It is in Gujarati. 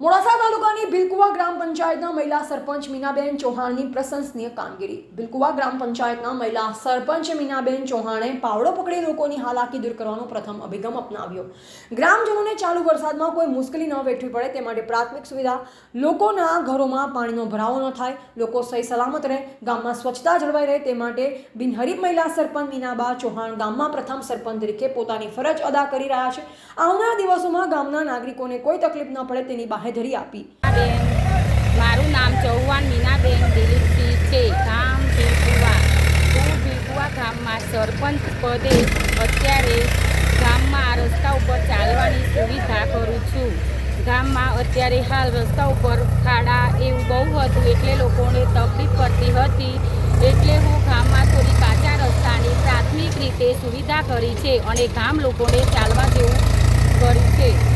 મોડાસા તાલુકાની ભીલકુવા ગ્રામ પંચાયતના મહિલા સરપંચ મીનાબેન ચૌહાણની પ્રશંસનીય કામગીરી. ભીલકુવા ગ્રામ પંચાયતના મહિલા સરપંચ મીનાબેન ચૌહાણે પાવડો પકડી લોકોની હાલાકી દૂર કરવાનો પ્રથમ અભિગમ અપનાવ્યો. ગ્રામજનોને ચાલુ વરસાદમાં કોઈ મુશ્કેલી ન વેઠવી પડે તે માટે પ્રાથમિક સુવિધા લોકોના ઘરોમાં પાણીનો ભરાવો ન થાય, લોકો સહી સલામત રહે, ગામમાં સ્વચ્છતા જળવાઈ રહે તે માટે બિનહરીફ મહિલા સરપંચ મીનાબા ચૌહાણ ગામમાં પ્રથમ સરપંચ તરીકે પોતાની ફરજ અદા કરી રહ્યા છે. આવનારા દિવસોમાં ગામના નાગરિકોને કોઈ તકલીફ ન પડે તેની બાહેધરી આપી. મારું નામ ચૌહાણ મીનાબેન દિલીપસિંહ છે. ગામ ભીલકુવા હું ભીલકુવા ગામમાં સરપંચ પદે અત્યારે ગામમાં રસ્તા ઉપર ચાલવાની સુવિધા કરું છું. ગામમાં અત્યારે હાલ રસ્તા ઉપર ખાડા એવું બહુ હતું એટલે લોકોને તકલીફ પડતી હતી. એટલે હું ગામમાં થોડી કાચા રસ્તાની પ્રાથમિક રીતે સુવિધા કરી છે અને ગામ લોકોને ચાલવા જેવું કર્યું છે.